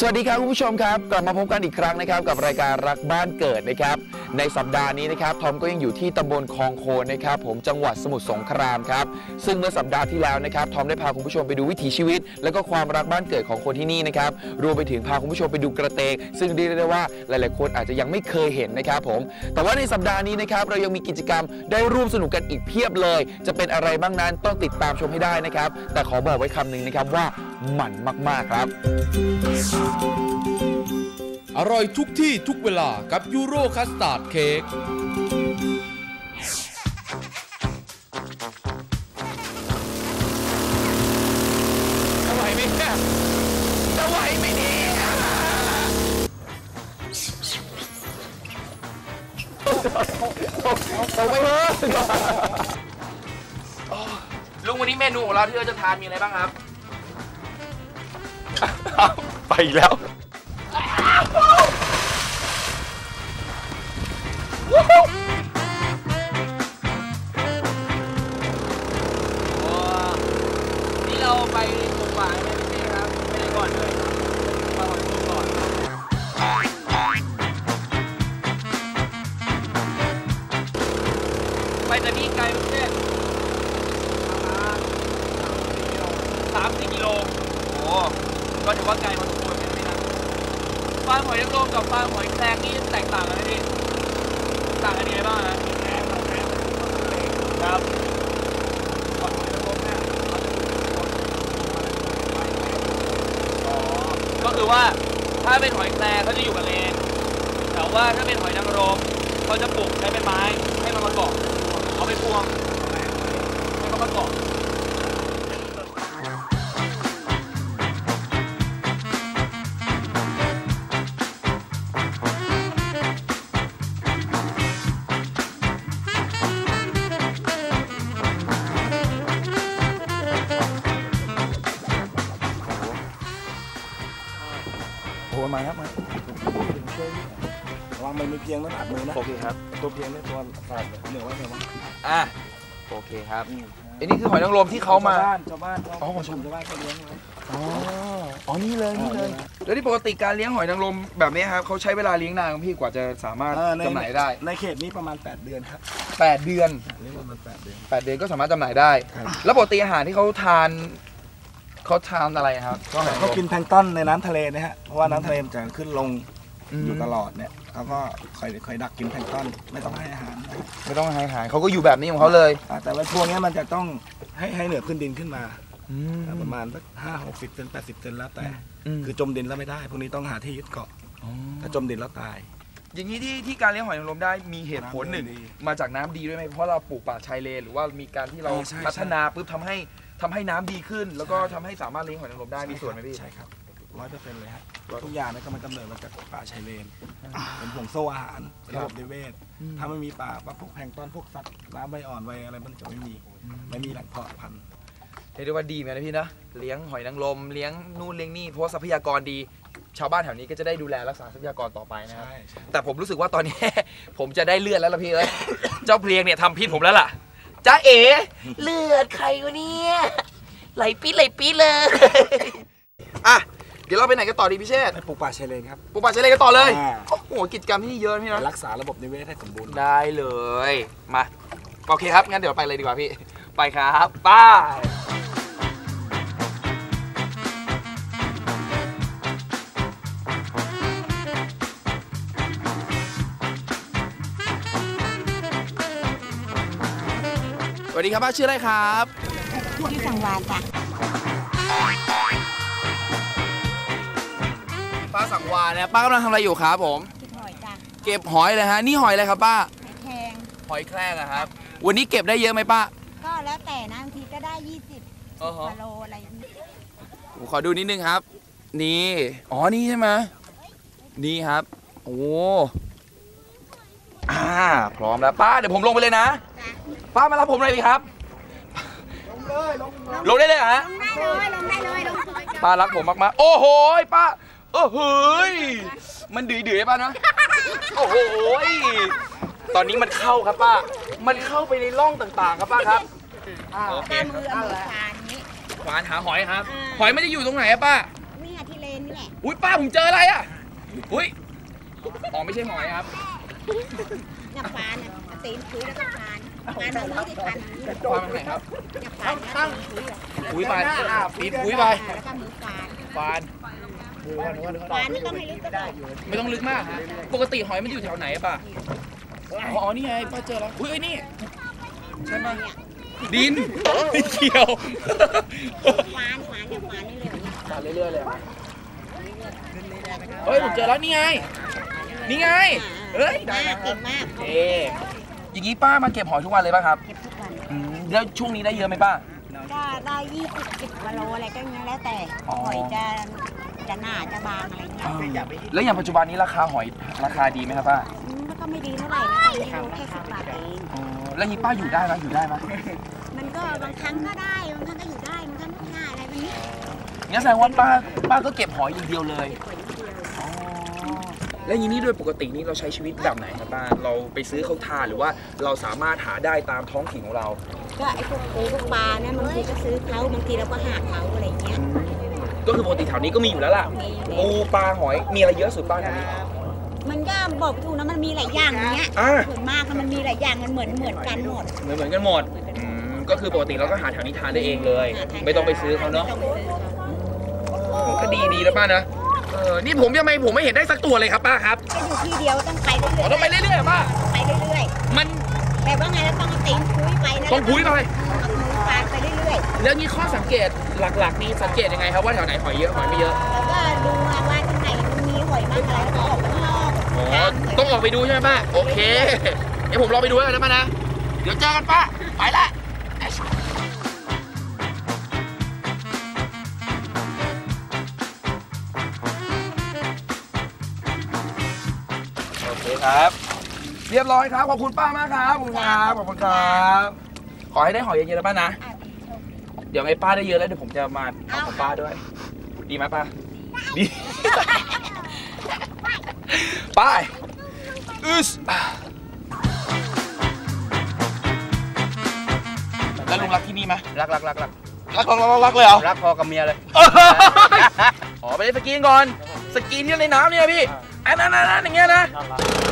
สวัสดีครับคุณผู้ชมครับ กลับมาพบกันอีกครั้งนะครับ กับรายการรักบ้านเกิดนะครับ ในสัปดาห์นี้นะครับทอมก็ยังอยู่ที่ตำบลคลองโคนนะครับผมจังหวัดสมุทรสงครามครับซึ่งเมื่อสัปดาห์ที่แล้วนะครับทอมได้พาคุณผู้ชมไปดูวิถีชีวิต และก็ความรักบ้านเกิดของคนที่นี่นะครับรวมไปถึงพาคุณผู้ชมไปดูกระเตงซึ่งเรียกได้ว่าหลาย ๆ คนอาจจะยังไม่เคยเห็นนะครับผมแต่ว่าในสัปดาห์นี้นะครับเรายังมีกิจกรรมได้ร่วมสนุกกันอีกเพียบเลย จะเป็นอะไรบ้างนั้นต้องติดตามชมให้ได้นะครับแต่ขอบอกไว้คำหนึ่งนะครับว่าหมั่นมาก ๆ ครับ อร่อยทุกที่ทุกเวลากับยูโรคัสตาร์ดเค้กจะไหวไหมเนี่ยจะไหวไหมเนี่ยเอาไปเลยลุงวันนี้เมนูของเราที่เราจะทานมีอะไรบ้างครับ ไปอีกแล้วามสี่กิโลโอ้ก็ถือว่าไกลพอสมควรใช่ไหมนะฟาร์มหอยนางรมกับฟาร์มหอยแครงนี่แตกต่างกันไหมพี่ต่างกันยังไงบ้างฮะครับก็คือว่าถ้าเป็นหอยแครงเขาจะอยู่กับเลนแต่ว่าถ้าเป็นหอยนางรมเขาจะปลูกใช้เป็นไม้ให้มันมาเกาะเอาไปพวงให้เขามาเกาะ โอ้มาครับมาระวังมันมีเพียงต้องอัดมือนะโอเคครับ ตัวเพียงนี่ตัวขาดเลยเหนือไว้เหนือไว้อะโอเคครับอันนี้คือหอยนางรมที่เขามาชาวบ้านชาวบ้านเขาอ๋อของชาวชาวบ้านเขาเลี้ยงไว้อ๋ออ๋อนี่เลยนี่เลยอ๋อแล้วที่ปกติการเลี้ยงหอยนางรมแบบนี้ครับเขาใช้เวลาเลี้ยงนานครับพี่กว่าจะสามารถเออในจำหน่ายได้ ในเขตนี้ประมาณ 8 เดือนครับ8เดือนเลี้ยงประมาณ8เดือน8เดือนก็สามารถจำหน่ายได้ครับแล้วปกติอาหารที่เขาทาน เขาทานอะไรครับ ก็หอยนางรเขามกินแพลงก์ต้นในน้ำทะเลนะฮะ เพราะว่าน้ำทะเลมันจะขึ้นลงมอยู่ตลอดเนี่ยเขาก็คอยคอยดักกินแพลงก์ต้นไม่ต้องให้อาหารนะไม่ต้องให้อาหารเขาก็อยู่แบบนี้ของเขาเลยอ่าแต่ว่าช่วงเนี้ยมันจะต้องให้ให้เหนือขึ้นดินขึ้นมาอืมประมาณสักห้าหกสิบเซนแปดสิบเซนแล้วแต่ มคือจมดินแล้วไม่ได้ พวกนี้ต้องหาที่ยึดเกาะอ๋อถ้าจมดินแล้วตาย อย่างนี้ที่ที่การเลี้ยงหอยนางรมได้มีเหตุผลหนึ่ง น้ำดีมาจากน้ำดีด้วยไหมเพราะเราปลูกป่าชายเลนหรือว่ามีการที่เราอ่าใช่ พัฒนาปุ๊บทำให้ ทำให้น้ำดีขึ้น แล้วก็ทำให้สามารถเลี้ยงหอยนางรมได้มีส่วนไหมพี่ ใช่ครับร้อยเปอร์เซ็นต์เลยฮะทุกอย่างนี่ก็มันกำเนิดมาจากป่าชายเลน เป็นห่วงโซ่อาหารเป็นระบบนิเวศถ้าไม่มีป่าปั๊บพวกแพลงก์ต้นพวกสัตว์น้ำใบอ่อนใบอะไรมันจะไม่มี ไม่มีแหล่งเพาะพันธุ์เรียกได้ว่าดีเหมือนกันนะพี่นะเลี้ยงหอยนางรมเลี้ยงนู่นเลี้ยงนี่เพราะว่าทรัพยากรดี ชาวบ้านแถวนี้ก็จะได้ดูแลรักษาทรัพยากรต่อไปนะครับ ใช่ใช่แต่ผมรู้สึกว่าตอนนี้ ผมจะได้เลือดแล้วล่ะพี่เอ้ย เจ้าเพลียงเนี่ยทำพิษผมแล้วล่ะ จ้าเอ๋เลือดใครวะเนี่ยไหลปี๊ดไหลปี๊ดเลย อะ เดี๋ยวเราไปไหนกันต่อดีพี่เชษฐ์ไปปลูกป่าชายเลนครับปูป่าเชลเลยกันต่อเลย อ่า โอ้โห กิจกรรมที่นี่เยอะนะพี่ไปนะ รักษาระบบนิเวศให้สมบูรณ์ ได้เลย มา โอเคครับ งั้นเดี๋ยวไปเลยดีกว่าพี่ ไปครับ ป้า วัสดีครับป้าชื่ออะไรครับที่สังวานจ้ะป้าสังวาลเนี่ยป้ากำลังทำอะไรอยู่ครับผมคิดหน่อยจ้ะเก็บหอยเลยฮะนี่หอยอะไรครับป้าไข่แพงหอยแครงอะครับ วันนี้เก็บได้เยอะไหมป้าก็แล้วแต่นะบางทีก็ได้20อ๋อฮะกิโลอะไรอย่างนี้ผมขอดูนิดนึงครับ นี่อ๋อนี่ใช่ไหมนี่ครับ โอ้อ่าพร้อมแล้วป้าเดี๋ยวผมลงไปเลยนะ ป้ามารับผมเลยดีครับ ลงได้เลยเหรอฮะได้เลยลงได้เลยลงป้ารักผมมากๆ โอ้โหยป้าโอ้โหยมันดื้อๆป้านะ โอ้โหยตอนนี้มันเข้าครับป้า มันเข้าไปในร่องต่างๆ ครับป้าครับโอเคตามมือเอามือทานนี้ขวานหาหอยครับอ่าหอยไม่ได้อยู่ตรงไหนอะป้าเนี่ยที่เลนนี่แหละ อุ้ยป้าผมเจออะไรอะอุ้ยอ๋อไม่ใช่หอยครับเนี่ยฟานเนี่ยตีนคุยแล้วก็ฟา นฟานเอามือที่ฟันอย่างนี้ปลามันไหนครับเนี่ยฟานแล้วตีนคุยอะอุ้ยไปปีนอุ้ยไปแล้วก็มือฟานฟานฟานไม่ต้องให้ลึกก็ได้ไม่ต้องลึกมากฮะปกติหอยมันอยู่แถวไหนป้าอ๋อนี่ไงป้าเจอแล้วอุ้ยนี่ใช่ไหมดินเกี่ยวฟานฟานเนี่ยฟานนี่เลยเนี่ยมาเรื่อยๆเลยเฮ้ยผมเจอแล้วนี่ไงนี่ไงเฮ้ยมากเก่งมากเอ๊ะ อย่างนี้ป้ามาเก็บหอยทุกวันเลยป่ะครับ เก็บทุกวันอืมแล้วช่วงนี้ได้เยอะไหมป้า ก็ได้ยี่สิบสิบกิโลอะไรก็อย่างนี้แล้วแต่อ๋อ หอยจะจะหนาจะบางอะไรเงี้ยแล้วอย่างปัจจุบันนี้ราคาหอยราคาดีไหมครับป้าอืมมันก็ไม่ดีเท่าไหร่นะตอนนี้โลแค่สิบบาทเองอ๋อแล้วอย่างนี้ป้าอยู่ได้ไหมอยู่ได้ไหมมันก็บางครั้งก็ได้บางครั้งก็อยู่ได้บางครั้งก็ไม่ได้อะไรแบบนี้งั้นแสดงว่าป้าป้าก็เก็บหอยอย่างเดียวเลยหอยนิดเดียวอ๋อ แล้วอย่างนี้โดยปกตินี่เราใช้ชีวิตแบบไหนครับป้าเราไปซื้อเขาทานหรือว่าเราสามารถหาได้ตามท้องถิ่นของเรา ก็ไอ้พวกปูพวกปลาเนี่ยบางทีก็ซื้อเขาบางทีเราก็หาเขาอะไรเงี้ยก็คือปกติแถวนี้ก็มีอยู่แล้วล่ะมีอยู่ปูแล้วปลาหอยมีอะไรเยอะสุดป้าแถวนี้มันก็บอกไม่ถูกนะมันมีหลายอย่างอย่างเงี้ยอ่าส่วนมากมันมีหลายอย่างมันเหมือนเหมือนกันหมดเหมือนเหมือนกันหมดอืมก็คือปกติเราก็หาแถวนี้ทานได้เองเลย ไม่ต้องไปซื้อเขาเนาะไม่ต้องไปซื้อเขาก็ดีดีแล้วป้านะเออนี่ผมยังไม่ผมไม่เห็นได้สักตัวเลยครับป้าครับก็อยู่ที่เดียวต้องไปเรื่อยอ๋อต้องไปเรื่อยๆเหรอป้าไปเรื่อยมันๆแบบว่าไงเราต้องเอาตีนคุยไปนะต้องคุยไปเอามือฟานไปเรื่อยแล้วนี่ข้อสังเกตหลักๆนี่สังเกตยังไงครับว่าแถวไหนหอยเยอะหอยไม่เยอะๆแล้วก็ดูว่าที่ไหนมันมีหอยมากอะไรแล้วก็ออกไปข้างนอกอ๋อตามหยต้องออกไปดูใช่ไหมป้าโอเคเดี๋ยวผมลองไปดูแล้วกันนะป้านะเดี๋ยวเจอกันป้าไปละ คครับ เรียบร้อยครับ ขอบคุณป้ามากครับ ขอบคุณครับ ขอบคุณครับ ขอให้ได้หอยเยอะๆนะป้านะ อะเดี๋ยวไงป้าได้เยอะแล้วเดี๋ยวผมจะมาเอาของป้าด้วย ดีไหมป้า ดี ไป้าอึสแล้วลุงรักที่นี่ไหมรักรักรักรักรักรักรักรักเลยเหรอ รักพอกับเมียเลย อ๋อไปเล่นสกีนก่อน สกีนที่ในน้ำเนี่ยพี่อันนั้นอันนั้นอย่างเงี้ยนะอร่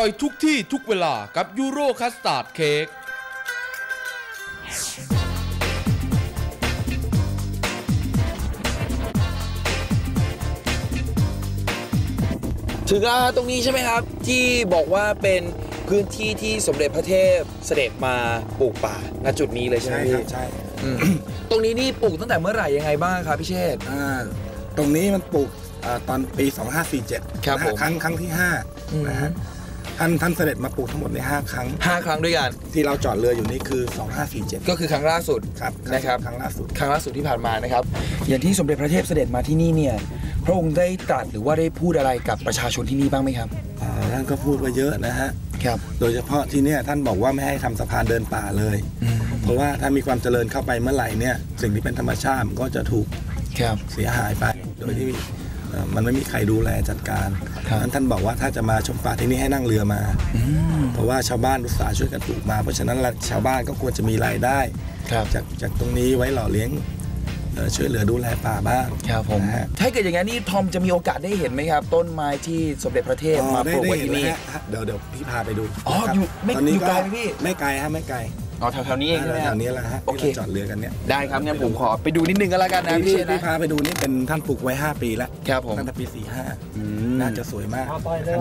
อยทุกที่ทุกเวลากับยูโรคัสตาร์ดเค้กถึงแล้วฮะตรงนี้ใช่ไหมครับ ที่บอกว่าเป็นพื้นที่ที่สมเด็จพระเทพเสด็จมาปลูกป่าณจุดนี้เลยใช่ไหมใช่คพี่รับใช่อืมตรงนี้นี่ปลูกตั้งแต่เมื่อไหร่ยังไงบ้างครับพี่เชษฐ์อ่าตรงนี้มันปลูกอ่าตอนปี 2547 ครับนะผฮะมครั้งครั้งที่อืม5นะฮะ ท่านท่านเสด็จมาปลูกทั้งหมดใน5ครั้งห้าครั้งด้วยกัน ที่เราจอดเรืออยู่นี่คือ 2547 ก็คือครั้งล่าสุดครับนะครับครั้งล่าสุดครั้งล่าสุดที่ผ่านมานะครับ อย่างที่สมเด็จพระเทพเสด็จมาที่นี่เนี่ยพระองค์ได้ตรัสหรือว่าได้พูดอะไรกับประชาชนที่นี่บ้างไหมครับอ่าท่านก็พูดไว้เยอะนะฮะครับโดยเฉพาะที่เนี่ยท่านบอกว่าไม่ให้ทำสะพานเดินป่าเลย เพราะว่าถ้ามีความเจริญเข้าไปเมื่อไหร่เนี่ยสิ่งที่เป็นธรรมชาติมันก็จะถูกครับเสียหายไปโดยที่เอ่อ มันไม่มีใครดูแลจัดการครับนั้นท่านบอกว่าถ้าจะมาชมป่าที่นี่ให้นั่งเรือมาอืมเพราะว่าชาวบ้านอุตสาห์ช่วยกันปลูกมา เพราะฉะนั้นละชาวบ้านก็ควรจะมีรายได้ครับจากจากตรงนี้ไว้หล่อเลี้ยงเอ่อช่วยเหลือดูแลป่าบ้างครับผมนะฮะถ้าเกิดอย่างนั้นนี่ทอมจะมีโอกาสได้เห็นไหมครับ ต้นไม้ที่สมเด็จพระเทพอ๋อมาได้ปลูกได้ไว้เห็นที่แล้วนี่ฮะเดี๋ยวเดี๋ยวพี่พาไปดูอ๋อครับอยู่ไม่ตอนนี้อยู่ไกลไหมพี่ไม่ไกลฮะไม่ไกล อ๋อแถวๆนี้เองใช่ไหมแถครับวนี้แหละฮะโอเค ที่ราจอดเรือกันเนี่ยได้ครับงั้นผมขอไปดูนิดนึงก็แล้วกันนะพี่ที่เชษที่นะพาไปดูนี่เป็นท่านปลูกไว้ 5 ปีแล้วครับผมตั้งแต่ปี อืม 45 น่าจะสวยมาก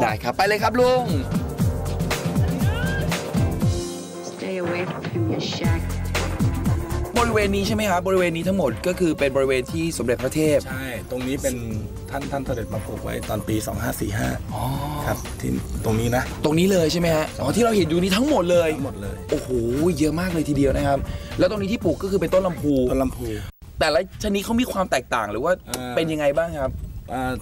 ได้ครับ ไปเลยครับลุง Stay away from your shack. บริเวณนี้ใช่ไหมครับบริเวณนี้ทั้งหมดก็คือเป็นบริเวณที่สมเด็จพระเทพ ใช่ ตรงนี้เป็น ท่านท่านเสด็จมาปลูกไว้ตอนปี 2545อ๋อครับที่ตรงนี้นะ ตรงนี้เลยใช่ไหมฮะอ๋อที่เราเห็นอยู่นี้ทั้งหมดเลย ทั้งหมดเลยโอ้โหเยอะมากเลยทีเดียวนะครับ แล้วตรงนี้ที่ปลูกก็คือเป็นต้นลำพู ต้นลำพูแต่ละชนิดเขามีความแตกต่างหรือว่าเอ่อเป็นยังไงบ้างครับเอ่อ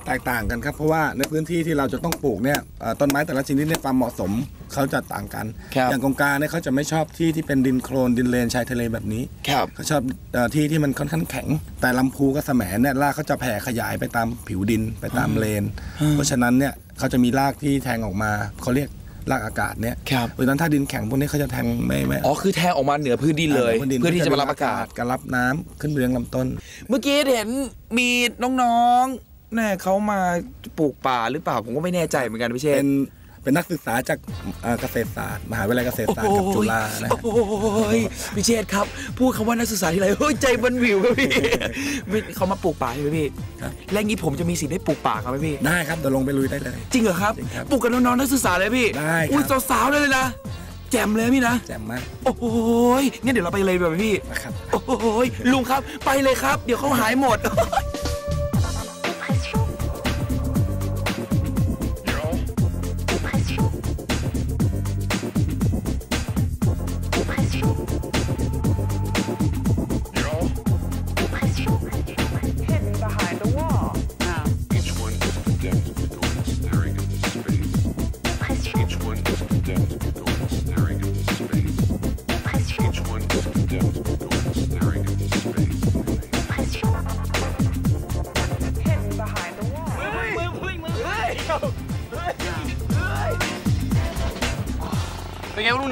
แตกต่างกันครับ เพราะว่าในพื้นที่ที่เราจะต้องปลูกเนี่ยเอ่อต้นไม้แต่ละชนิดเนี่ยความเหมาะสมเขาจะต่างกันครับอย่างกงกาเนี่ยเขาจะไม่ชอบที่ที่เป็นดินโคลนดินเลนชายทะเลแบบนี้ครับเขาชอบเอ่อที่ที่มันค่อนข้างแข็ง แต่ลำพูกับแสมเนี่ยรากเขาจะแผ่ขยายไปตามผิวดินไปตามเลน เพราะฉะนั้นเนี่ยเขาจะมีรากที่แทงออกมาเขาเรียกรากอากาศเนี่ยครับเพราะฉะนั้นถ้าดินแข็งพวกนี้เขาจะแทงไม่ไม่ อ๋อ คือแทงออกมาเหนือพื้นดินเลย เพื่อที่จะมารับอากาศการรับน้ำขึ้นไปเลี้ยงลำต้น เมื่อกี้เห็นมีน้องๆ แน่เขามาปลูกป่าหรือเปล่าผมก็ไม่แน่ใจเหมือนกันพี่เชษเป็นเป็นนักศึกษาจากเอ่อเกษตรศาสตร์มหาวิทยาลัยเกษตรศาสตร์กับจุฬานะฮะโอ้ยพี่เชษครับ พูดคำว่านักศึกษาที่ไรเฮ้ยใจมันวิวครับพี่ไม่เขามาปลูกป่าใช่ไหมพี่ครับแล้วงี้ผมจะมีสิทธิ์ได้ปลูกป่าครับไหมพี่ได้ครับเดี๋ยวลงไปลุยได้เลย จริงเหรอครับจริงครับปลูกกับน้องๆนักศึกษาเลยพี่ได้ครับอุ้ยสาวๆเลยนะแจ่มเลยพี่นะแจ่มมาก โอ้โหยงั้นเดี๋ยวเราไปเลยแบบพี่นะครับโอ้โหยลุงครับไปเลยครับ เดี๋ยวเขาหายหมด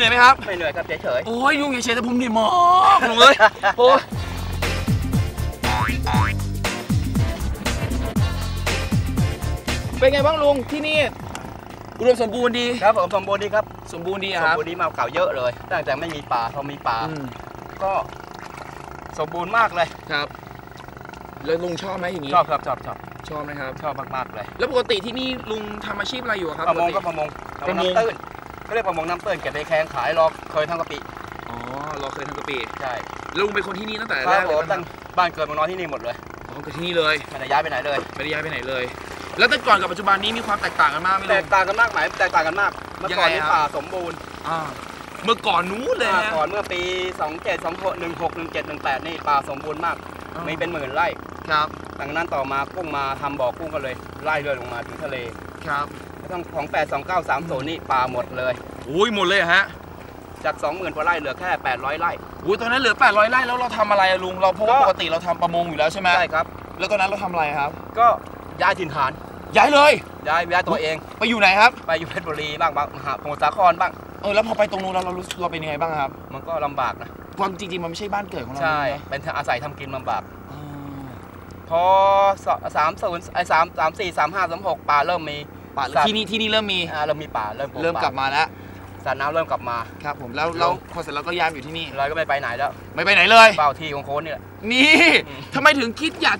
นไงลุงเหนื่อยไหมครับไม่เหนื่อยครับเฉยโอ้ยลุงอย่าเฉยแต่ผมเหนื่อยมากลุงเอ้ยโอ้ยเป็นไงบ้างลุงที่นี่อุดมสมบูรณ์ดีๆครับผมสมบูรณ์ดีครับสมบูรณ์ดีสอะมครับบูรณ์ดีมากเก่าเยอะเลยตั้งแต่ไม่มีป่าพอมีป่าอืมก็สมบูรณ์มากเลยครับแล้วลุงชอบไหมอย่างนี้ชอบครับชอบชอบชอบนะครับชอบมากๆเลย แล้วปกติที่นี่ลุงทำอาชีพอะไรอยู่อะครับประมงปก็ติประมงประมงน้ำตื้น เขาเรียกประมงน้ำตื้นเก็บไปแข่งขายรอเคยทั้งกะปิอ๋อเราเคยทำกะปิใช่แล้วลุงเป็นคนที่นี่ตั้งแต่คแรรับกผเลยมปะคตั้รับงบ้านเกิดเมืองนอนที่นี่หมดเลยอ๋อก็ที่นี่เลยไม่ได้ย้ายไปไหนเลยไม่ได้ย้ายไปไหนเลย แล้วแต่ก่อนกับปัจจุบันนี้มีความแตกต่างกันมากไหมแตลุกงต่างกันมากไหมแตกต่างกันมาก เมื่อก่อนยังไงนี่ครับ ป่าสมบูรณ์อ่าเมื่อก่อนนู้นเลยป่านะ ก่อนเมื่อปี 27 26 16 17 18 นี่ป่าสมบูรณ์มากอ๋อมีเป็นหมื่นไร่ครับหลังนั้นต่อมากุ้งมาทำบ่อกุ้งก็เลยไล่เรือลงมาถึงทะเล ครับ แล้วต้องของ8 2 9 3 0นี่ป่าหมดเลย อุ้ยหมดเลยเหรอฮะ จาก 20,000กว่าไร่เหลือแค่ 800 ไร่ อุ้ยตอนนั้นเหลือ 800 ไร่แล้วเราทำอะไรอะลุง เราเพราะว่าก็ ปกติเราทำประมงอยู่แล้วใช่ไหมใช่ครับ แล้วตอนนั้นเราทำอะไรครับ ก็ย้ายถิ่นฐาน ย้ายเลย ย้ายย้ายตัวเอง ไปอยู่ไหนครับ ไปอยู่เพชรบุรีบ้างบางมหาสมุทรสาครบ้าง เออแล้วพอไปตรงนู้นเราเรารู้สึกเราเป็นยังไงบ้างครับ มันก็ลำบากนะ ความจริงๆมันไม่ใช่บ้านเกิดของเราใช่ นะเป็นอาศัยทำกินลำบากอ๋อพอสามศูนย์ไอ้สามสามสี่สามห้าสามหกป่าเริ่มมี ป่าสัตว์ ที่นี่ที่นี่เริ่มมี อ่าเริ่มมีป่าเริ่มปลูเริ่มกลับมาแล้วสัตว์น้ำเริ่มกลับมาครับ ผมแล้วแล้วพอเสร็จแล้วก็ย้ายมาอยู่ที่นี่ เราก็ไม่ไปไหนแล้วไม่ไปไหนเลยเฝ้าที่ของโค้นนี่แหละ นี่อืม ทำไมถึงคิดอยาก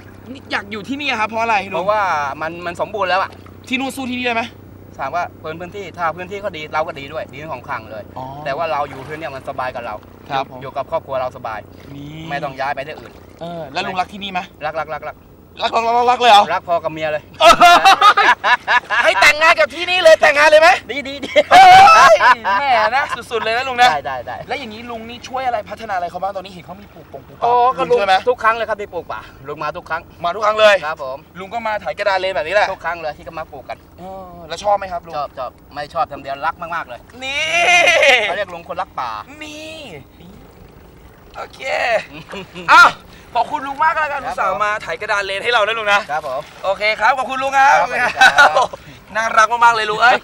อยากอยู่ที่นี่อะครับเพราะอะไรเพลุงราะว่ามันมันสมบูรณ์แล้วอะที่นู่นสู้ที่นี่ได้ไหมถามว่าพื้นพื้นที่ถ้าพื้นที่เขาดีเราก็ดีด้วยดีทั้งของคลังเลย อ๋อ แต่ว่าเราอยู่พื้นเนี่ยมันสบายกับเราครับผม อยู่กับครอบครัวเราสบาย นี่ไม่ต้องย้ายไปที่อื่น เออแล้วลุงรักที่นี่ไหมรักรักรักรัก รักรักรักรักเลยเหรอรักพอกับเมียเลย ให้แต่งงานกับที่นี่เลยแต่งงานเลยไหมดีดีดีเฮ้ยแหมนะสุดๆเลยนะลุงนะได้ได้ได้แล้วอย่างนี้ลุงนี่ช่วยอะไรพัฒนาอะไรเขาบ้างตอนนี้เห็นเขามีปลูกปงปลูกป่าโอ้ก็ลุลุงงช่วยไหมทุกครั้งเลยครับที่ปลูกป่าลุงมาทุกครั้งมาทุกครั้งเลยครับผมลุงก็มาถ่ายกระดานเลนแบบนี้แหละทุกครั้งเลยที่ก็มาปลูกกันเออแล้วชอบไหมครับลุงชอบชอบไม่ชอบทำเดียวรักมากๆเลย นี่เขาเรียกลุงคนรักป่านี่โอเคอ้าว ขอบคุณลุงมากแล้วกันครัอุบตส่าห์มาถ่ายกระดานเลนให้เรานะลุงนะครับผมโอเคครับขอบคุณลุงครับครับสวัสดีครับน่ารักมากๆเลยลุงเอ้ย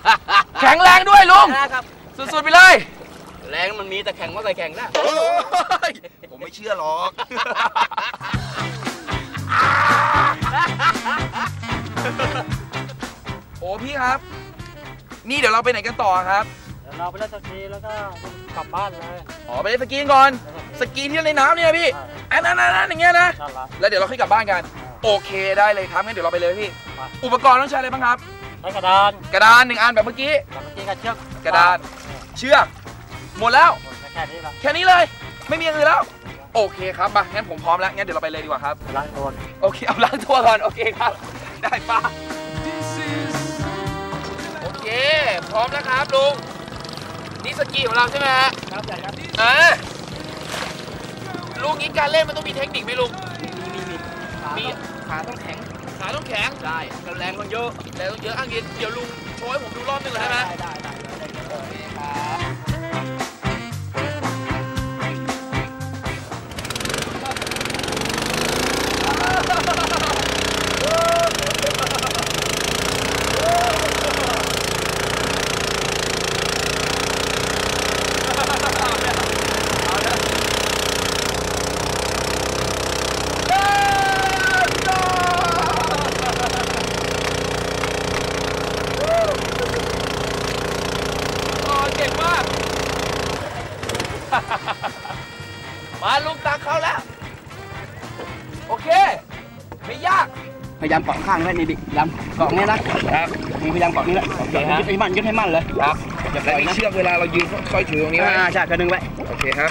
แข็งแรงด้วยลุงนะครับสุดๆไปเลย แรงมันมีแต่แข่งว่าใครแข่งได้โอ้ยผมไม่เชื่อหรอกโอ้พี่ครับ นี่เดี๋ยวเราไปไหนกันต่อครับเดี๋ยวเราไปราชทีแล้วก็กลับบ้านเลย อ๋อไปเล่นสกีกันก่อน สกีที่ในน้ำเนี่ยพี่อันนั้นอันนั้นอย่างเงี้ยนะนั่นละแล้วเดี๋ยวเราค่อยกลับบ้านกัน โอเคได้เลยครับงั้นเดี๋ยวเราไปเลยพี่ อุปกรณ์ต้องใช้อะไรบ้างครับใช้กระดาน กระดานหนึ่งอันแบบเมื่อกี้แล้วเมื่อกี้กระเชือก กระดาน เชือก หมดแล้วหมดแค่นี้ละแค่นี้เลย ไม่มีอย่างอื่นแล้วโอเคครับมางั้นผมพร้อมแล้ว งั้นเดี๋ยวเราไปเลยดีกว่าครับ ล้างตัว โอเค เอาล้างตัวก่อน โอเคครับ ได้ปะโอเค พร้อมแล้วครับลุง นี่สกีของเราใช่ไหมฮะครับใหญ่ครับอ่าลุงนี้การเล่นมันต้องมีเทคนิคไหมลุงมีมีมีมีขาต้องแข็งขาต้องแข็งได้แต่แรงมันเยอะแรงต้องเยอะอะงี้เดี๋ยวลุงโชว์ให้ผมดูรอบหนึงเลยได้ไหมได้ได้ได้ได้ ก่งมาก มาลุงตักเขาแล้ว โอเค ไม่ยากพยายามเกาะข้างไว้นี่ดิพยายามเกาะนี้นะครับมีพยายามเกาะนี้แหละโอเคฮะยึดให้มั่นยึดให้มั่นเลยครับแล้วมีเชือกเวลาเรายืนค่อยถือตรงนี้ไว้อ่าใช่ก็ดึงไว้โอเคครับ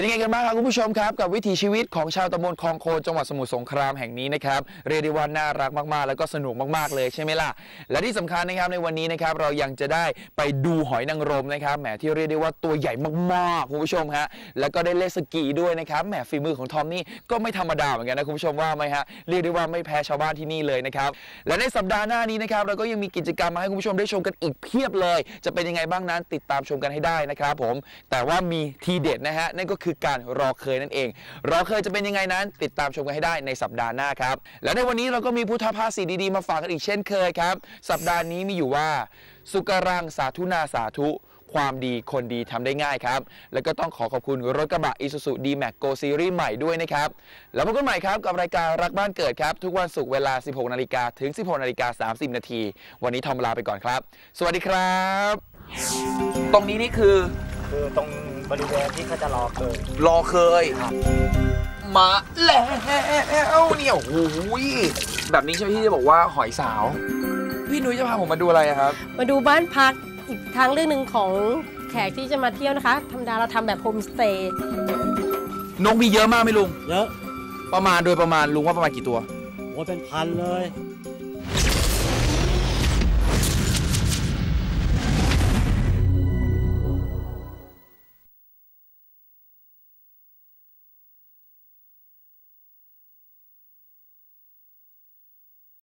เป็นยังไงกันบ้างครับคุณผู้ชมครับกับวิถีชีวิตของชาวตำบลคลองโคนจังหวัดสมุทรสงครามแห่งนี้นะครับเรียกได้ว่าน่ารักมากๆ แล้วก็สนุกมากๆเลยใช่ไหมล่ะและที่สำคัญนะครับในวันนี้นะครับเรายังจะได้ไปดูหอยนางรมนะครับแหมที่เรียกได้ว่าตัวใหญ่มากๆคุณผู้ชมฮะแล้วก็ได้เล่นสกีด้วยนะครับแหมฝีมือของทอมนี่ก็ไม่ธรรมดาเหมือนกันนะคุณผู้ชมว่าไหมฮะเรียกได้ว่าไม่แพ้ชาวบ้านที่นี่เลยนะครับและในสัปดาห์หน้านี้นะครับเราก็ยังมีกิจกรรมมาให้คุณผู้ชมได้ชมกันอีกเพียบเลย จะเป็นยังไงบ้างนั้นติดตามชมกันให้ได้นะครับผมแต่ว่ามีทีเด็ดนะฮะนั่นก็คือการรอเคยนั่นเอง รอเคยจะเป็นยังไงนั้น ติดตามชมกันให้ได้ในสัปดาห์หน้าครับ และในวันนี้เราก็มีพุทธภาษิตดีๆมาฝากกันอีกเช่นเคยครับ สัปดาห์นี้มีอยู่ว่า สุกรังสาธุนาสาธุความดีคนดีทำได้ง่ายครับ แล้วก็ต้องขอขอบคุณรถกระบะ Isuzu D-Max Go Series ใหม่ด้วยนะครับ แล้วพบกันใหม่ครับกับรายการรักบ้านเกิดครับ ทุกวันศุกร์เวลา 16 นาฬิกาถึง 16 นาฬิกา 30 นาที วันนี้ทอมลาไปก่อนครับ สวัสดีครับ ตรงนี้นี่คือ คือตรงบริเวณที่เขาจะรอเกิดรอเคย มาแล้วเนี่ยโอ้โหยแบบนี้ใช่ไหมที่จะบอกว่าหอยสาว พี่นุ้ยจะพาผมมาดูอะไรอะครับ มาดูบ้านพักอีกทางเรื่องหนึ่งของแขกที่จะมาเที่ยวนะคะ ธรรมดาเราทำแบบโฮมสเตย์นกมีเยอะมากไหมลุง เยอะประมาณโดยประมาณลุงว่าประมาณกี่ตัว โอ้เป็นพันเลย